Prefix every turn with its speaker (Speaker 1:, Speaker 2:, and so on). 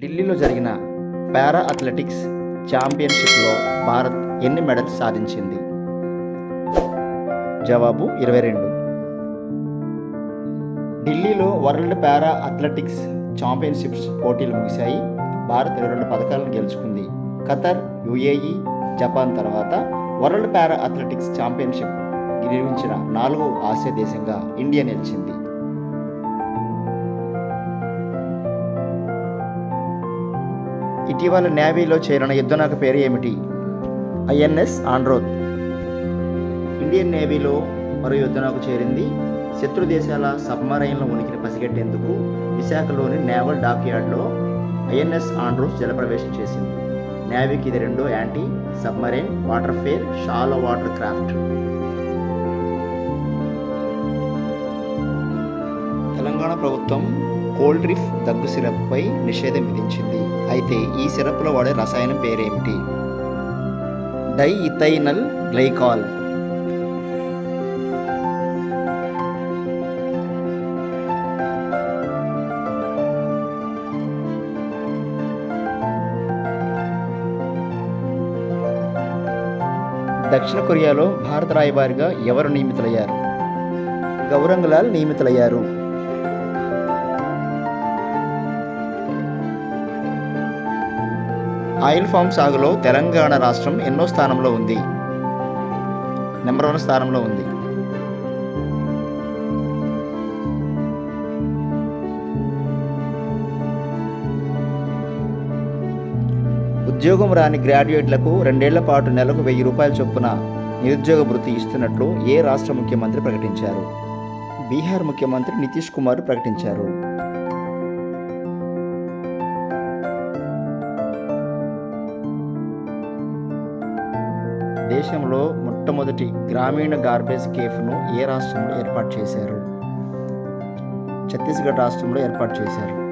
Speaker 1: ఢిల్లీలో జరిగిన పారా అథ్లెటిక్స్ ఛాంపియన్షిప్లో భారత్ ఎన్ని మెడల్స్ సాధించింది? జవాబు ఇరవై రెండు. ఢిల్లీలో వరల్డ్ పారా అథ్లెటిక్స్ ఛాంపియన్షిప్స్ పోటీలు ముగిశాయి. భారత్ ఇరవై రెండు పథకాలను గెలుచుకుంది. ఖతర్ యుఏఈ జపాన్ తర్వాత వరల్డ్ పారా అథ్లెటిక్స్ ఛాంపియన్షిప్ నిర్వహించిన నాలుగో ఆసియా దేశంగా ఇండియా నిలిచింది. ఇటీవల నేవీలో చేరిన యుద్ధనౌక పేరు ఏమిటి? ఐఎన్ఎస్ ఆండ్రోత్. ఇండియన్ నేవీలో మరో యుద్ధనౌక చేరింది. శత్రు దేశాల సబ్మరైన్ల ఉనికిని పసిగట్టేందుకు విశాఖలోని నేవల్ డాక్యార్డ్లో ఐఎన్ఎస్ ఆండ్రోస్ జలప్రవేశం చేసింది. నేవీకి ఇది రెండో anti submarine warfare shallow water craft. Telangana ప్రభుత్వం కోల్డ్ డ్రిఫ్ దగ్గు సిరప్పై నిషేధం విధించింది. అయితే ఈ సిరప్లో వాడే రసాయనం పేరేమిటి? డై ఇథైనల్ గ్లైకాల్. దక్షిణ కొరియాలో భారత రాయబారిగా ఎవరు నియమితులయ్యారు? గౌరంగలాల్ నియమితులయ్యారు. ఆయిల్ ఫామ్ సాగులో తెలంగాణ రాష్ట్రం ఎన్నో స్థానంలో ఉంది. నెంబర్ వన్ స్థానంలో ఉంది. ఉద్యోగం రాని గ్రాడ్యుయేట్లకు రెండేళ్ళ పాటు నెలకు వెయ్యి రూపాయల చొప్పున నిరుద్యోగ భృతి ఇస్తున్నట్లు ఏ రాష్ట్ర ముఖ్యమంత్రి ప్రకటించారు? బీహార్ ముఖ్యమంత్రి నితీష్ కుమార్ ప్రకటించారు. దేశంలో మొట్టమొదటి గ్రామీణ గార్బేజ్ కేఫ్ను ఏ రాష్ట్రంలో ఏర్పాటు చేశారు? ఛత్తీస్గఢ్ రాష్ట్రంలో ఏర్పాటు చేశారు.